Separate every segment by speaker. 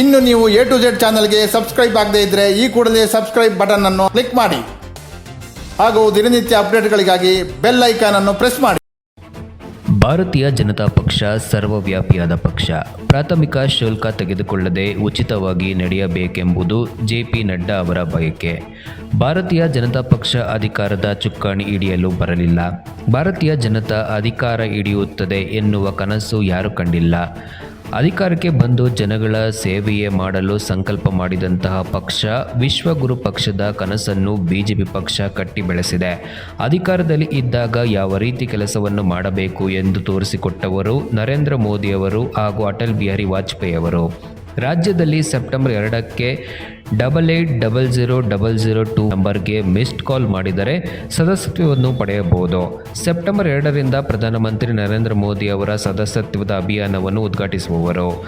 Speaker 1: ಇನ್ನು ನೀವು A to Z ಚಾನಲ್ಗೆ ಸಬ್ಸ್ಕ್ರೈಬ್ ಆಗದೇ ಇದ್ರೆ ಈ ಕೂಡಲೇ ಸಬ್ಸ್ಕ್ರೈಬ್ ಬಟನ್ ಅನ್ನು ಕ್ಲಿಕ್ ಮಾಡಿ. ಹಾಗೂ ದಿನನಿತ್ಯ ಅಪ್ಡೇಟ್ಗಳಿಗಾಗಿ ಬೆಲ್ ಐಕಾನ್ ಅನ್ನು ಪ್ರೆಸ್ ಮಾಡಿ.
Speaker 2: ಭಾರತೀಯ ಜನತಾ ಪಕ್ಷ ಸರ್ವವ್ಯಾಪಿಯಾದ ಪಕ್ಷ. ಪ್ರಾಥಮಿಕ ಶುಲ್ಕ ತೆಗೆದುಕೊಳ್ಳದೆ ಉಚಿತವಾಗಿ ನಡೆಯಬೇಕೆಂಬುದು ಜೆ ಪಿ ನಡ್ಡಾ ಅವರ ಬಯಕೆ. ಭಾರತೀಯ ಜನತಾ ಪಕ್ಷ ಅಧಿಕಾರದ ಚುಕ್ಕಾಣಿ ಹಿಡಿಯಲು ಬರಲಿಲ್ಲ. ಭಾರತೀಯ ಜನತಾ ಅಧಿಕಾರ ಹಿಡಿಯುತ್ತದೆ ಎನ್ನುವ ಕನಸು ಯಾರು ಕಂಡಿಲ್ಲ. ಅಧಿಕಾರಕ್ಕೆ ಬಂದು ಜನಗಳ ಸೇವೆಯೇ ಮಾಡಲು ಸಂಕಲ್ಪ ಮಾಡಿದಂತಹ ಪಕ್ಷ ವಿಶ್ವಗುರು ಪಕ್ಷದ ಕನಸನ್ನು ಬಿಜೆಪಿ ಪಕ್ಷ ಕಟ್ಟಿ ಬೆಳೆಸಿದೆ. ಅಧಿಕಾರದಲ್ಲಿ ಇದ್ದಾಗ ಯಾವ ರೀತಿ ಕೆಲಸವನ್ನು ಮಾಡಬೇಕು ಎಂದು ತೋರಿಸಿಕೊಟ್ಟವರು ನರೇಂದ್ರ ಮೋದಿಯವರು ಹಾಗೂ ಅಟಲ್ ಬಿಹಾರಿ ವಾಜಪೇಯಿ ಅವರು ರಾಜ್ಯದಲ್ಲಿ ಸೆಪ್ಟೆಂಬರ್ ಎರಡಕ್ಕೆ double eight double zero double zero two ನಂಬರ್ಗೆ ಮಿಸ್ಡ್ ಕಾಲ್ ಮಾಡಿದರೆ ಸದಸ್ಯತ್ವವನ್ನು ಪಡೆಯಬಹುದು. ಸೆಪ್ಟೆಂಬರ್ ಎರಡರಿಂದ ಪ್ರಧಾನಮಂತ್ರಿ ನರೇಂದ್ರ ಮೋದಿ ಅವರ ಸದಸ್ಯತ್ವದ ಅಭಿಯಾನವನ್ನು ಉದ್ಘಾಟಿಸುವವರು.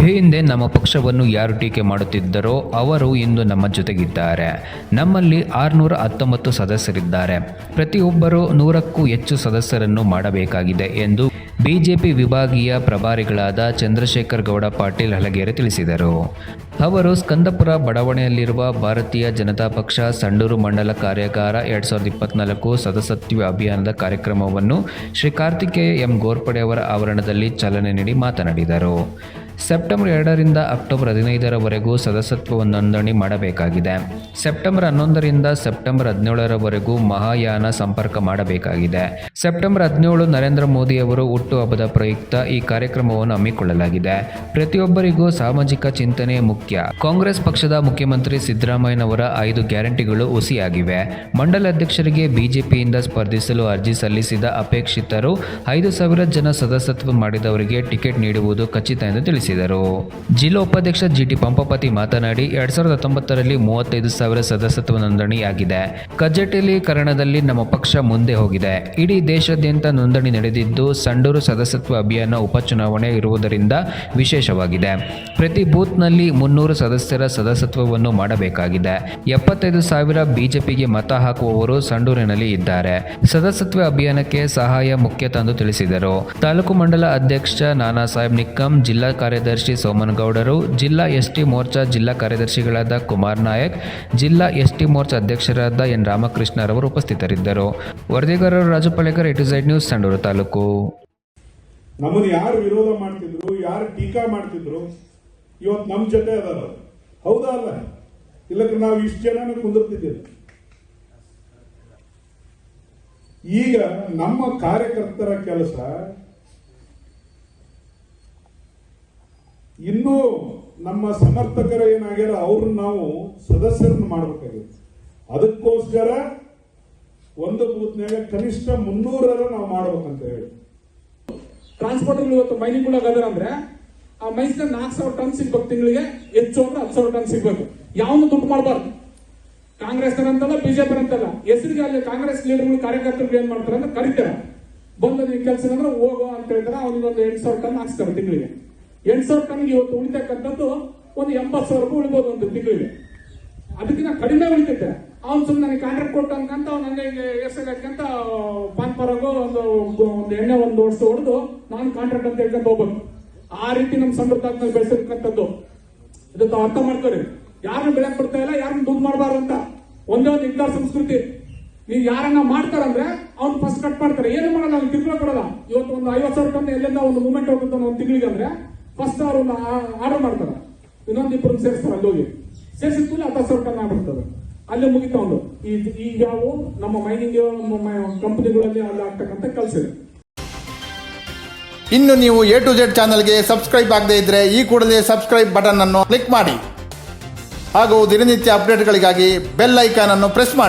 Speaker 2: ಈ ಹಿಂದೆ ನಮ್ಮ ಪಕ್ಷವನ್ನು ಯಾರು ಟೀಕೆ ಮಾಡುತ್ತಿದ್ದರೋ ಅವರು ಇಂದು ನಮ್ಮ ಜೊತೆಗಿದ್ದಾರೆ. ನಮ್ಮಲ್ಲಿ ಆರುನೂರ ಹತ್ತೊಂಬತ್ತು ಸದಸ್ಯರಿದ್ದಾರೆ. ಪ್ರತಿಯೊಬ್ಬರು ನೂರಕ್ಕೂ ಹೆಚ್ಚು ಸದಸ್ಯರನ್ನು ಮಾಡಬೇಕಾಗಿದೆ ಎಂದು ಬಿಜೆಪಿ ವಿಭಾಗೀಯ ಪ್ರಭಾರಿಗಳಾದ ಚಂದ್ರಶೇಖರ್ ಗೌಡ, ಪಾಟೀಲ್ ಹಲಗೇರಿ ತಿಳಿಸಿದರು. ಅವರು ಸ್ಕಂದಪುರ ಬಡಾವಣೆಯಲ್ಲಿರುವ ಭಾರತೀಯ ಜನತಾ ಪಕ್ಷ ಸಂಡೂರು ಮಂಡಲ ಕಾರ್ಯಾಗಾರ ಎರಡ್ ಸಾವಿರದ ಇಪ್ಪತ್ನಾಲ್ಕು ಸದಸ್ಯತ್ವ ಅಭಿಯಾನದ ಕಾರ್ಯಕ್ರಮವನ್ನು ಶ್ರೀ ಕಾರ್ತಿಕೇಯ ಎಂ ಗೋರ್ಪಡೆ ಅವರ ಆವರಣದಲ್ಲಿ ಚಾಲನೆ ನೀಡಿ ಮಾತನಾಡಿದರು. ಸೆಪ್ಟೆಂಬರ್ ಎರಡರಿಂದ ಅಕ್ಟೋಬರ್ ಹದಿನೈದರವರೆಗೂ ಸದಸ್ಯತ್ವ ನೋಂದಣಿ ಮಾಡಬೇಕಾಗಿದೆ. ಸೆಪ್ಟೆಂಬರ್ ಹನ್ನೊಂದರಿಂದ ಸೆಪ್ಟೆಂಬರ್ ಹದಿನೇಳರವರೆಗೂ ಮಹಾಯಾನ ಸಂಪರ್ಕ ಮಾಡಬೇಕಾಗಿದೆ. ಸೆಪ್ಟೆಂಬರ್ ಹದಿನೇಳು ನರೇಂದ್ರ ಮೋದಿ ಅವರು ಹುಟ್ಟುಹಬ್ಬದ ಪ್ರಯುಕ್ತ ಈ ಕಾರ್ಯಕ್ರಮವನ್ನು ಹಮ್ಮಿಕೊಳ್ಳಲಾಗಿದೆ. ಪ್ರತಿಯೊಬ್ಬರಿಗೂ ಸಾಮಾಜಿಕ ಚಿಂತನೆ ಮುಖ್ಯ. ಕಾಂಗ್ರೆಸ್ ಪಕ್ಷದ ಮುಖ್ಯಮಂತ್ರಿ ಸಿದ್ದರಾಮಯ್ಯನವರ ಐದು ಗ್ಯಾರಂಟಿಗಳು ಹುಸಿಯಾಗಿವೆ. ಮಂಡಲ ಅಧ್ಯಕ್ಷರಿಗೆ ಬಿಜೆಪಿಯಿಂದ ಸ್ಪರ್ಧಿಸಲು ಅರ್ಜಿ ಸಲ್ಲಿಸಿದ ಅಪೇಕ್ಷಿತರು ಐದು ಸಾವಿರ ಜನ ಸದಸ್ಯತ್ವ ಮಾಡಿದವರಿಗೆ ಟಿಕೆಟ್ ನೀಡುವುದು ಖಚಿತ ಎಂದು ತಿಳಿಸಿದರು. ಜಿಲ್ಲಾ ಉಪಾಧ್ಯಕ್ಷ ಜಿಟಿ ಪಂಪಪತಿ ಮಾತನಾಡಿ, ಎರಡ್ ಸಾವಿರದ ಹತ್ತೊಂಬತ್ತರಲ್ಲಿ ಮೂವತ್ತೈದು ಸಾವಿರ ಸದಸ್ಯತ್ವ ನೋಂದಣಿಯಾಗಿದೆ. ಕಜೆಟಲೀಕರಣದಲ್ಲಿ ನಮ್ಮ ಪಕ್ಷ ಮುಂದೆ ಹೋಗಿದೆ. ಇಡೀ ದೇಶಾದ್ಯಂತ ನೋಂದಣಿ ನಡೆದಿದ್ದು, ಸಂಡೂರು ಸದಸ್ಯತ್ವ ಅಭಿಯಾನ ಉಪಚುನಾವಣೆ ಇರುವುದರಿಂದ ವಿಶೇಷವಾಗಿದೆ. ಪ್ರತಿ ಬೂತ್ನಲ್ಲಿ ಮುನ್ನೂರು ಸದಸ್ಯರ ಸದಸ್ಯತ್ವವನ್ನು ಮಾಡಬೇಕಾಗಿದೆ. ಎಪ್ಪತ್ತೈದು ಸಾವಿರ ಬಿಜೆಪಿಗೆ ಮತ ಹಾಕುವವರು ಸಂಡೂರಿನಲ್ಲಿ ಇದ್ದಾರೆ. ಸದಸ್ಯತ್ವ ಅಭಿಯಾನಕ್ಕೆ ಸಹಾಯ ಮುಖ್ಯ ತಂದು ತಿಳಿಸಿದರು. ತಾಲೂಕು ಮಂಡಲ ಅಧ್ಯಕ್ಷ ನಾನಾ ಸಾಹೇಬ್ ನಿಕ್ಕಂ, ಜಿಲ್ಲಾ ಕಾರ್ಯದರ್ಶಿ ಸೋಮನಗೌಡರು, ಜಿಲ್ಲಾ ಎಸ್ಟಿ ಮೋರ್ಚಾ ಜಿಲ್ಲಾ ಕಾರ್ಯದರ್ಶಿಗಳಾದ ಕುಮಾರ್ ನಾಯಕ್, ಜಿಲ್ಲಾ ಎಸ್ಟಿ ಮೋರ್ಚಾ ಅಧ್ಯಕ್ಷರಾದ ಎನ್ ರಾಮಕೃಷ್ಣರವರು ಉಪಸ್ಥಿತರಿದ್ದರು. ವರದಿಗಾರರು ರಾಜು ಪಳೆಕರ್ ಎಟಿಸೈಡ್ ನ್ಯೂಸ್, ಸಂಡೂರು ತಾಲೂಕು.
Speaker 3: ನಮ್ಮನ್ನು ಯಾರು ವಿರೋಧ ಮಾಡ್ತಿದ್ರು, ಯಾರು ಟೀಕಾ ಮಾಡ್ತಿದ್ರು, ಇವತ್ತು ನಮ್ಮ ಜೊತೆ ಅದಾರ ಹೌದಾ ಅಲ್ಲ? ಇಲ್ಲಕ್ಕೆ ನಾವು ಇಷ್ಟು ಜನ ಕುಂದಿರ್ತಿದ್ದೇವೆ. ಈಗ ನಮ್ಮ ಕಾರ್ಯಕರ್ತರ ಕೆಲಸ ಇನ್ನೂ ನಮ್ಮ ಸಮರ್ಥಕರ ಏನಾಗ್ಯಾರ, ಅವ್ರನ್ನ ನಾವು ಸದಸ್ಯರನ್ನ ಮಾಡಬೇಕಾಗಿತ್ತು. ಅದಕ್ಕೋಸ್ಕರ ಒಂದು ಬೂತ್ನಾಗ ಕನಿಷ್ಠ ಮುನ್ನೂರರ ನಾವು ಮಾಡ್ಬೇಕಂತ ಹೇಳಿ.
Speaker 4: ಟ್ರಾನ್ಸ್ಪೋರ್ಟ್ ಇವತ್ತು ಮೈನಿಂಗ್ ಅದಾರ ಅಂದ್ರೆ, ಆ ಮೈಸಿನ ನಾಲ್ಕು ಸಾವಿರ ಟನ್ ಸಿಗ್ಬೇಕು ತಿಂಗಳಿಗೆ, ಹೆಚ್ಚು ಅಂದ್ರೆ ಹತ್ತು ಸಾವಿರ ಟನ್ ಸಿಗ್ಬೇಕು. ಯಾವನು ದುಡ್ಡು ಮಾಡಬಾರ್ದು. ಕಾಂಗ್ರೆಸ್ ಅಂತಲ್ಲ ಬಿಜೆಪಿ ಅಂತಲ್ಲ ಹೆಸರಿಗೆ ಅಲ್ಲಿ ಕಾಂಗ್ರೆಸ್ ಲೀಡರ್ಗಳು ಕಾರ್ಯಕರ್ತರು ಏನ್ ಮಾಡ್ತಾರೆ ಅಂದ್ರೆ ಕರಿತಾರೆ. ಬಂದ ನೀವು ಕೆಲಸ ಅಂದ್ರೆ ಹೋಗೋ ಅಂತ ಹೇಳ್ತಾರೆ, ಅವ್ನಿಗೊಂದು ಎಂಟು ಸಾವಿರ ಟನ್ ಹಾಕ್ಸ್ತಾರೆ ತಿಂಗಳಿಗೆ. ಎಂಟು ಸಾವಿರ ಟನ್ಗೆ ಇವತ್ತು ಉಳಿತಕ್ಕಂಥದ್ದು ಒಂದು ಎಂಬತ್ತು ಸಾವಿರ ರೂಪಾಯಿ ಉಳಿಬೋದು ಒಂದು ತಿಂಗಳಿಗೆ ಅದಕ್ಕಿಂತ ಕಡಿಮೆ ಉಳಿತೈತೆ. ಅವ್ನು ಸುಮ್ಮನೆ ನನಗೆ ಕಾಂಟ್ರಾಕ್ಟ್ ಕೊಟ್ಟು ಅನ್ಕಂತ ಅವ್ನು ನನಗೆ ಹಾಕ್ಯಂತ ಪಾನ್ ಪರಾಗೋ ಒಂದು ಒಂದು ಎಣ್ಣೆ ಒಂದು ಓಡಿಸಿ ಹೊಡೆದು ನಾನು ಕಾಂಟ್ರಾಕ್ಟ್ ಅಂತ ಹೇಳ್ಕೊಂಡು ಹೋಗ್ಬೇಕು. ಆ ರೀತಿ ನಮ್ಮ ಸಮೃದ್ಧ ತಾತ್ನಲ್ಲಿ ಬೆಳೆಸಿರ್ತಕ್ಕಂಥದ್ದು. ಇದು ತಾವು ಅರ್ಥ ಮಾಡ್ಕೊರಿ ಯಾರನ್ನ ಬೆಳಕ್ ಬಿಡ್ತಾ ಇಲ್ಲ, ಯಾರನ್ನ ದುಡ್ಡು ಮಾಡಬಾರ್ದು ಅಂತ. ಒಂದೇ ಒಂದು ನಿರ್ಧಾರ ಸಂಸ್ಕೃತಿ. ನೀವು ಯಾರನ್ನ ಮಾಡ್ತಾರಂದ್ರೆ ಅವ್ನು ಫಸ್ಟ್ ಕಟ್ ಮಾಡ್ತಾರೆ. ಏನು ಮಾಡಲ್ಲ, ಅವ್ನು ತಿರ್ಗೋ ಕೊಡಲ್ಲ. ಇವತ್ತು ಒಂದು ಐವತ್ತು ಸಾವಿರ ಟನ್ ಎಲ್ಲೆಲ್ಲ ಒಂದು ಮೂಮೆಂಟ್ ಹೋಗುತ್ತೆ ಒಂದು ತಿಂಗಳಿಗೆ ಅಂದ್ರೆ ಫಸ್ಟ್ ಅವ್ರನ್ನ ಆರ್ಡರ್ ಮಾಡ್ತಾರೆ. ಇನ್ನೊಂದು ಇಬ್ಬರು ಸೇರಿಸ್ತಾರೆ, ಅಲ್ಲಿ ಹೋಗಿ. ಸೇರಿಸಿದ ಕೂಡಲೇ ಹತ್ತು ಸಾವಿರ ಟನ್ ಆಗ್ಬಿಡ್ತದೆ. ಅಲ್ಲೇ ಮುಗಿತಾ ಒಂದು ಈ ಯಾವ ನಮ್ಮ ಮೈನಿಂಗ್ ಕಂಪನಿಗಳಲ್ಲಿ ಅಲ್ಲಿ ಆಗ್ತಕ್ಕಂಥ ಕೆಲಸ
Speaker 1: ಇನ್ನು ನೀವು ಎ ಟು ಜೆಡ್ ಚಾನಲ್ಗೆ ಸಬ್ಸ್ಕ್ರೈಬ್ ಆಗದೇ ಇದ್ರೆ ಈ ಕೂಡಲೇ ಸಬ್ಸ್ಕ್ರೈಬ್ ಬಟನ್ ಅನ್ನು ಕ್ಲಿಕ್ ಮಾಡಿ. ಹಾಗೂ ದಿನನಿತ್ಯ ಅಪ್ಡೇಟ್ಗಳಿಗಾಗಿ ಬೆಲ್ ಐಕಾನ್ ಅನ್ನು ಪ್ರೆಸ್ ಮಾಡಿ.